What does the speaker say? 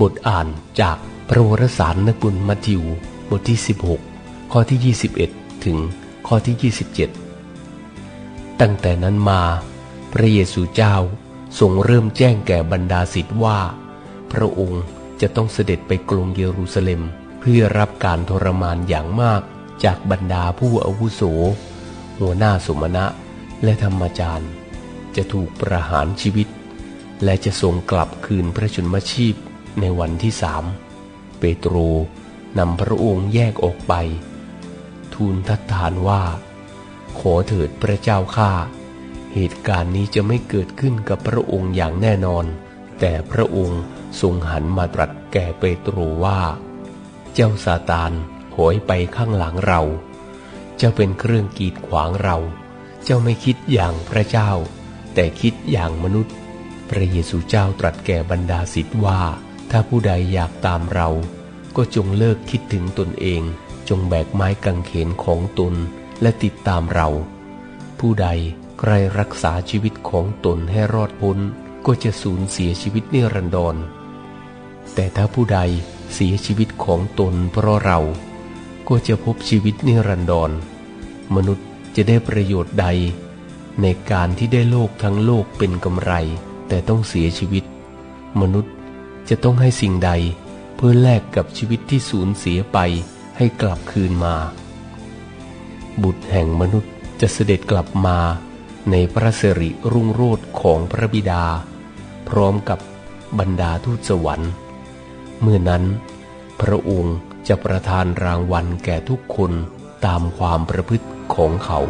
บทอ่านจากพระวรสารนักบุญมัทธิว บทที่ 16 ข้อที่ 21 ถึงข้อที่ 27 ตั้งแต่นั้นมา พระเยซูเจ้าทรงเริ่มแจ้งแก่บรรดาศิษย์ว่า พระองค์จะต้องเสด็จไปกรุงเยรูซาเล็ม เพื่อรับการทรมานอย่างมากจากบรรดาผู้อาวุโส หัวหน้าสมณะและธรรมจารย์ จะถูกประหารชีวิต และจะทรงกลับคืนพระชนมชีพ ในวันที่สามเปโตรนำพระองค์แยกออกไป ทูลทัดทานว่า ขอเถิดพระเจ้าข้าเหตุการณ์นี้จะไม่เกิดขึ้นกับพระองค์อย่างแน่นอน แต่พระองค์ทรงหันมาตรัสแก่เปโตรว่า เจ้าซาตานโหยไปข้างหลังเรา เจ้าเป็นเครื่องกีดขวางเรา เจ้าไม่คิดอย่างพระเจ้า แต่คิดอย่างมนุษย์ พระเยซูเจ้าตรัสแก่บรรดาศิษย์ว่า ถ้าผู้ใดอยากตามเรา ก็จงเลิกคิดถึงตนเอง จงแบกไม้กางเขนของตนและติดตามเรา ผู้ใดใครรักษาชีวิตของตนให้รอดพ้น ก็จะสูญเสียชีวิตนิรันดร แต่ถ้าผู้ใดเสียชีวิตของตนเพราะเรา ก็จะพบชีวิตนิรันดร มนุษย์จะได้ประโยชน์ใด ในการที่ได้โลกทั้งโลกเป็นกำไร แต่ต้องเสียชีวิต มนุษย์ จะต้องให้สิ่งใด เพื่อแลกกับชีวิตที่สูญเสียไปให้กลับคืนมา บุตรแห่งมนุษย์จะเสด็จกลับมาในพระสิริรุ่งโรจน์ของพระบิดา พร้อมกับบรรดาทูตสวรรค์ เมื่อนั้น พระองค์จะประทานรางวัลแก่ทุกคนตามความประพฤติของเขา